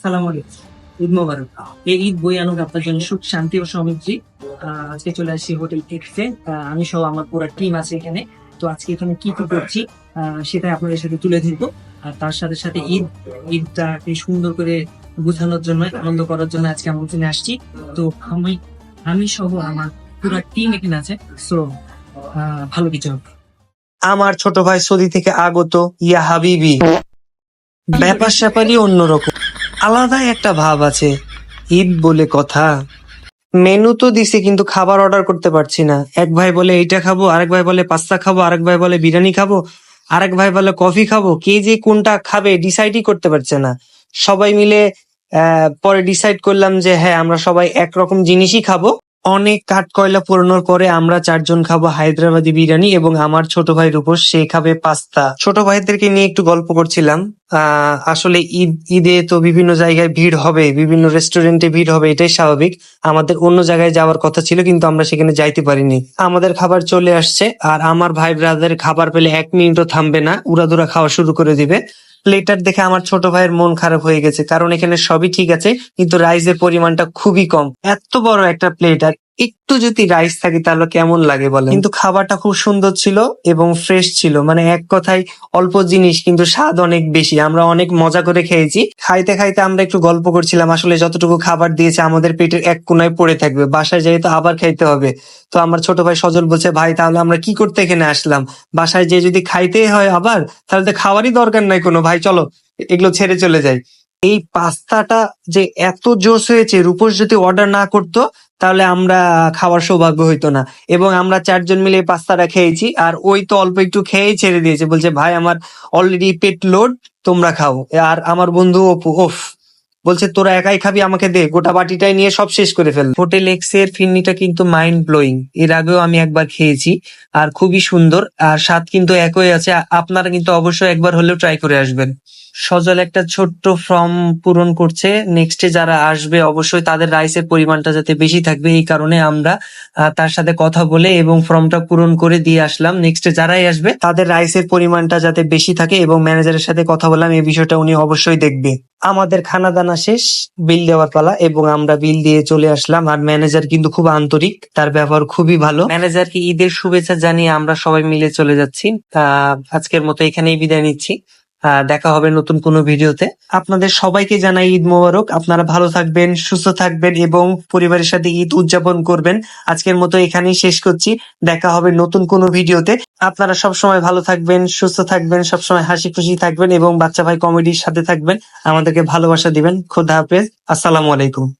আসসালামু আলাইকুম। ঈদ মোবারক। এই ঈদ বই আনুক আপনার জন্য। সুখ, শান্তি ও সমৃদ্ধি। আজকে চলে আসছি হোটেল এক্সে আমি সহ আমার পুরো টিম আছে এখানে। তো আজকে এখানে কি কি করছি সেটাই আপনাদের সাথে তুলে ধরবো। আর তার সাথে সাথে ঈদ ঈদটা সুন্দর করে বোঝানোর জন্য, আনন্দ করার জন্য আজকে আমার এখানে আসছি। তো আমি আমি সহ আমার পুরো টিম এখানে আছে। সো ভালো কিছু আমার ছোট ভাই সৌদি থেকে আগত ইয়া হাবিবি। ব্যাপার স্যাপারই অন্যরকম। আলাদাই একটা ভাব আছে। ঈদ বলে কথা। মেনু তো দিছে, কিন্তু খাবার অর্ডার করতে পারছি না। এক ভাই বলে এইটা খাব, আরেক ভাই বলে পাস্তা খাব, আরেক ভাই বলে বিরিয়ানি খাব, আরেক ভাই বলে কফি খাব। কে যে কোনটা খাবে ডিসাইডই করতে পারছে না। সবাই মিলে পরে ডিসাইড করলাম যে হ্যাঁ আমরা সবাই একরকম জিনিসই খাব। অনেক কাঠ কয়লা পুরানোর পরে আমরা চারজন খাব হায়দ্রাবাদি বিরিয়ানি এবং আমার ছোট ভাই রূপস সে খাবে পাস্তা। ছোট ভাইদেরকে নিয়ে একটু গল্প করছিলাম। আসলে ঈদ, ঈদে তো বিভিন্ন জায়গায় ভিড় হবে, বিভিন্ন রেস্টুরেন্টে ভিড় হবে, এটাই স্বাভাবিক। আমাদের অন্য জায়গায় যাওয়ার কথা ছিল, কিন্তু আমরা সেখানে যাইতে পারিনি। আমাদের খাবার চলে আসছে, আর আমার ভাই ব্রাদার খাবার পেলে এক মিনিটও থামবে না, উড়াদুরা খাওয়া শুরু করে দিবে। প্লেটার দেখে আমার ছোট ভাইয়ের মন খারাপ হয়ে গেছে। কারণ এখানে সবই ঠিক আছে, কিন্তু রাইসের পরিমাণটা খুবই কম। এত বড় একটা প্লেট আর একটু যদি রাইস থাকে তাহলে কেমন লাগে বলে কিন্তু খাবারটা খুব সুন্দর ছিল এবং ফ্রেশ ছিল। মানে এক কথায় অল্প জিনিস, কিন্তু স্বাদ অনেক বেশি। আমরা অনেক মজা করে খেয়েছি। খাইতে খাইতে আমরা একটু গল্প করছিলাম, আসলে যতটুকু খাবার দিয়েছে আমাদের পেটের এক কোনায় পড়ে থাকবে। বাসায় যেয়ে তো আবার খাইতে হবে। তো আমার ছোট ভাই সজল বলছে, ভাই, তাহলে আমরা কি করতে এখানে আসলাম? বাসায় যেয়ে যদি খাইতেই হয় আবার, তাহলে তো খাওয়ারই দরকার নাই কোনো। ভাই, চলো, এগুলো ছেড়ে চলে যাই। এই পাস্তাটা যে এত জোস হয়েছে রূপস যদি অর্ডার না করতো তাহলে আমরা খাওয়ার সৌভাগ্য হইতো না। এবং আমরা চারজন মিলে পাস্তাটা খেয়েছি, আর ওই তো অল্প একটু খেয়েই ছেড়ে দিয়েছে। বলছে, ভাই, আমার অলরেডি পেট লোড তোমরা খাও। আর আমার বন্ধু অপু ওফ। বলছে, তোরা একাই খাবি, আমাকে দে। গোটা বাটিটাই নিয়ে সব শেষ করে ফেল হোটেল এক্সের ফিরনিটা কিন্তু মাইন্ড ব্লোয়িং এর আগেও আমি একবার খেয়েছি, আর খুবই সুন্দর, আর স্বাদ কিন্তু একই আছে। আপনারা কিন্তু অবশ্যই একবার হলেও ট্রাই করে আসবেন। সজল একটা ছোট্ট ফর্ম পূরণ করছে। নেক্সটে যারা আসবে, অবশ্যই তাদের রাইসের পরিমাণটা যাতে বেশি থাকবে, এই কারণে আমরা তার সাথে কথা বলে এবং ফর্মটা পূরণ করে দিয়ে আসলাম। নেক্সটে যারাই আসবে, তাদের রাইসের পরিমাণটা যাতে বেশি থাকে এবং ম্যানেজারের সাথে কথা বললাম এই বিষয়টা উনি অবশ্যই দেখবে। আমাদের খানা দানা শেষ বিল দেওয়ার পালা এবং আমরা বিল দিয়ে চলে আসলাম। আর ম্যানেজার কিন্তু খুব আন্তরিক তার ব্যবহার খুবই ভালো। ম্যানেজারকে ঈদের শুভেচ্ছা জানিয়ে আমরা সবাই মিলে চলে যাচ্ছি। আহ, আজকের মতো এখানেই বিদায় নিচ্ছি। দেখা হবে নতুন কোনো ভিডিওতে। আপনাদের সবাইকে জানাই ঈদ মোবারক। আপনারা ভালো থাকবেন, সুস্থ থাকবেন এবং পরিবারের সাথে ঈদ উদযাপন করবেন। আজকের মতো এখানেই শেষ করছি। দেখা হবে নতুন কোনো ভিডিওতে। আপনারা সব সময় ভালো থাকবেন, সুস্থ থাকবেন, সবসময় হাসি খুশি থাকবেন এবং বাচ্চা ভাই কমেডির সাথে থাকবেন। আমাদেরকে ভালোবাসা দিবেন। খোদা হাফেজ। আসসালামু আলাইকুম।